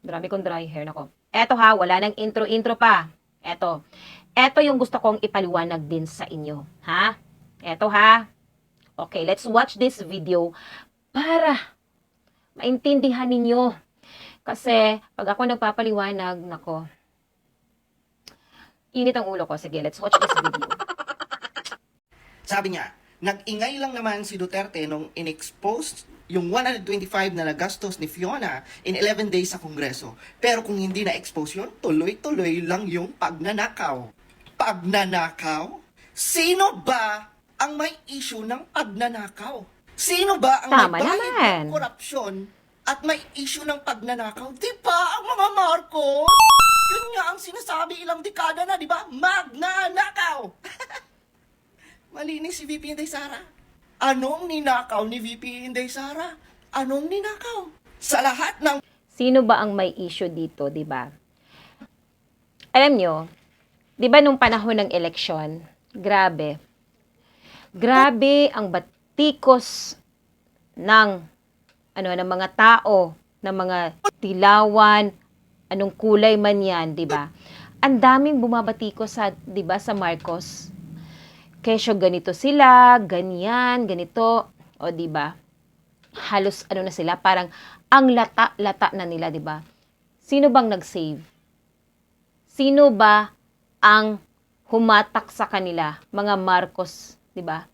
Marami kong dry hair. Nako. Eto ha, wala nang intro-intro pa. Eto. Eto yung gusto kong ipaliwanag din sa inyo. Ha? Eto ha. Okay, let's watch this video para maintindihan ninyo. Kasi, pag ako nagpapaliwanag, nako, init ang ulo ko. Sige, let's watch this video. Sabi niya, nag-ingay lang naman si Duterte nung in-expose yung 125 na nagastos ni Fiona in 11 days sa Kongreso. Pero kung hindi na-expose yun, tuloy-tuloy lang yung pagnanakaw. Pagnanakaw? Sino ba ang may issue ng pagnanakaw? Sino ba ang Tama may bahid naman. ng korupsyon at may issue ng pagnanakaw? Di ba ang mga Marcos? Yun nga ang sinasabi ilang dekada na, di ba? Magnanakaw! Malinis si VP Inday Sara. Anong ninakaw ni VP Inday Sara? Anong ninakaw? Sa lahat ng Sino ba ang may issue dito, di ba? Alam nyo, di ba nung panahon ng eleksyon, grabe. Grabe ang batikos ng ano ng mga tao, ng mga tilawan, anong kulay man 'yan, di ba? Ang daming bumabatikos sa, di ba, sa Marcos. Kesyo ganito sila, ganyan, ganito, o di ba? Halos ano na sila, parang ang lata-lata na nila, di ba? Sino bang nag-save? Sino ba ang humatak sa kanila? Mga Marcos, di ba?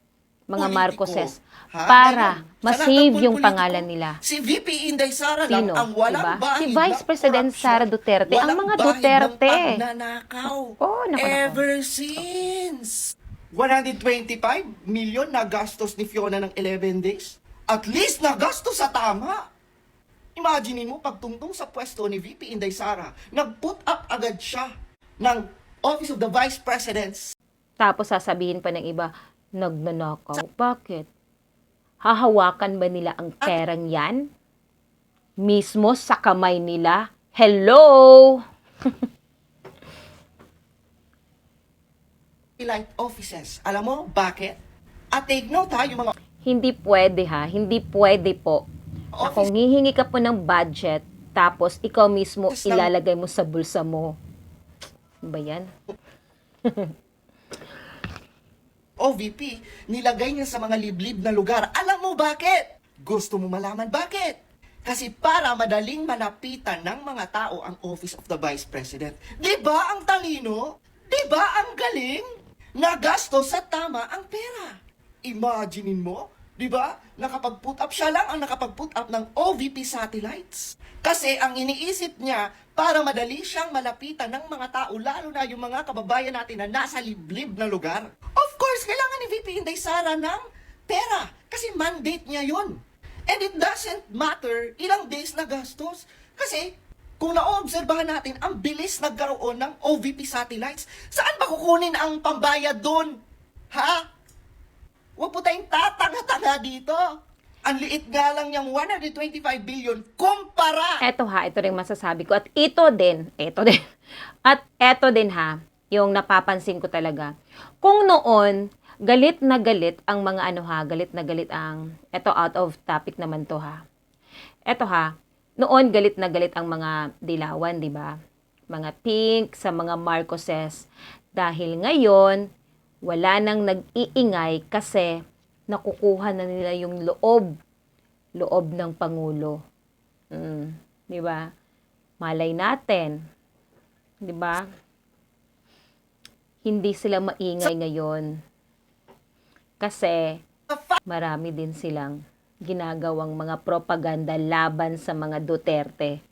Mga Politiko. Marcoses. Ha? Para sa ma-save yung politiko, pangalan nila. Si VP Inday Sara lang Sino? ang walang Diba? bahid Si Vice President corruption. Sara Duterte. Ang Walang mga bahid Duterte. ng pagnanakaw. Oo, naku, naku. Ever since. 125 million na gastos ni Fiona ng 11 days. At least na gastos sa tama. Imaginin mo, pagtungtong sa pwesto ni VP Inday Sara, nag-put up agad siya ng Office of the Vice President Tapos sasabihin pa ng iba, nagnanakaw. Bakit? Hahawakan ba nila ang perang yan? Mismo sa kamay nila? Hello? light offices. Alam mo, bakit? At take note ha, yung mga Hindi pwede ha. Hindi pwede po. Na kung hihingi ka po ng budget, tapos ikaw mismo Yes, lang. ilalagay mo sa bulsa mo. Ano Ba yan? OVP, nilagay niya sa mga liblib na lugar. Alam mo bakit? Gusto mo malaman bakit? Kasi para madaling malapitan ng mga tao ang Office of the Vice President. Di ba ang talino? Di ba ang galing? Nagasto sa tama ang pera. Imaginein mo, di ba? Nakapag-put up siya lang ang nakapag-put up ng OVP satellites. Kasi ang iniisip niya, para madali siyang malapitan ng mga tao, lalo na yung mga kababayan natin na nasa liblib na lugar. Of course, kailangan ni VP Inday Sara ng pera. Kasi mandate niya yon. And it doesn't matter ilang days na gastos. Kasi, kung naoobserbahan natin, ang bilis nagkaroon ng OVP satellites. Saan ba kukunin ang pambayad doon? Ha? Huwag po tayong tatanga-tanga dito. Ang liit nga lang yung 125 billion kumpara. Eto ha, ito rin masasabi ko. At ito din, ito din. At eto din ha, yung napapansin ko talaga. Kung noon, galit na galit ang mga ano ha, galit na galit ang, eto out of topic naman to ha. Eto ha, noon galit na galit ang mga dilawan, di ba? Mga pink sa mga Marcoses. Dahil ngayon, wala nang nag-iingay kasi nakukuha na nila yung loob, loob ng Pangulo. Mm, 'di ba? Malay natin. 'Di ba? Hindi sila maingay ngayon. Kasi marami din silang ginagawang mga propaganda laban sa mga Duterte.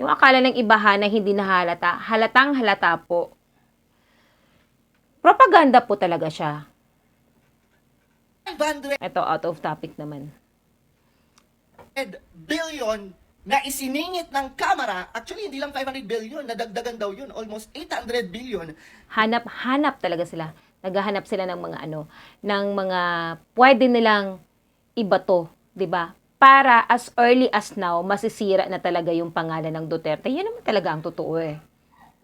Yung akala ng ibahan na hindi nahalata, halatang halata po. Propaganda po talaga siya. 500 Ito out of topic naman. billion na isiningit ng Kamara. Actually, hindi lang 500 billion. Nadagdagan daw yun. Almost 800 billion. hanap-hanap talaga sila. Naghahanap sila ng mga ano, ng mga pwede nilang ibato, 'di ba? Para as early as now, masisira na talaga yung pangalan ng Duterte. Yan naman talaga ang totoo eh.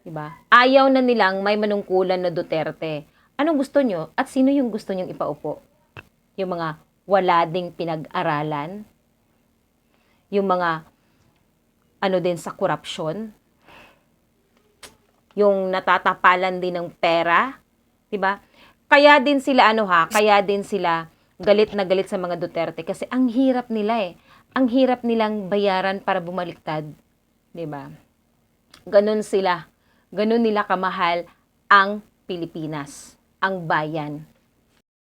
'Di ba? Ayaw na nilang may manungkulan na Duterte. Anong gusto nyo? At sino yung gusto nyong ipaupo? Yung mga wala ding pinag-aralan? Yung mga ano din sa korupsyon. Yung natatapalan din ng pera, 'di ba? Kaya din sila ano ha, kaya din sila galit na galit sa mga Duterte kasi ang hirap nila eh. Ang hirap nilang bayaran para bumaliktad, 'di ba? Ganon sila. Ganon nila kamahal ang Pilipinas, ang bayan.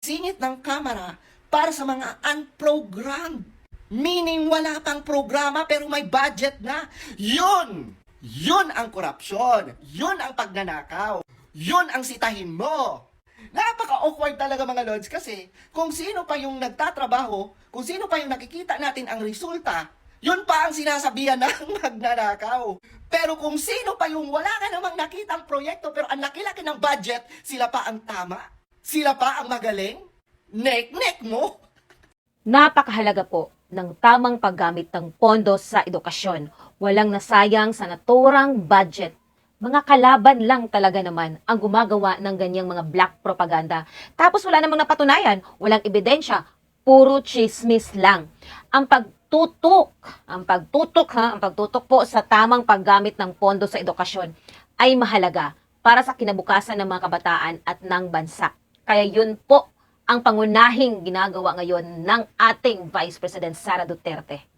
singit ng kamera para sa mga unprogrammed. Meaning wala pang programa pero may budget na. Yun! Yun ang korupsyon. Yun ang pagnanakaw. Yun ang sitahin mo. Napaka-awkward talaga mga lords kasi kung sino pa yung nagtatrabaho, kung sino pa yung nakikita natin ang resulta, yun pa ang sinasabihan ng magnanakaw. Pero kung sino pa yung wala ka namang nakitang proyekto pero ang laki-laki ng budget, sila pa ang tama. Sila pa ang magaling. Nek-nek mo. Napakahalaga po ng tamang paggamit ng pondo sa edukasyon. Walang nasayang sa naturang budget. Mga kalaban lang talaga naman ang gumagawa ng ganyang mga black propaganda. Tapos wala namang napatunayan, walang ebidensya, puro chismis lang. Ang pagtutok, ang pagtutok ha, ang pagtutok po sa tamang paggamit ng pondo sa edukasyon ay mahalaga para sa kinabukasan ng mga kabataan at ng bansa. Kaya yun po ang pangunahing ginagawa ngayon ng ating Vice President Sara Duterte.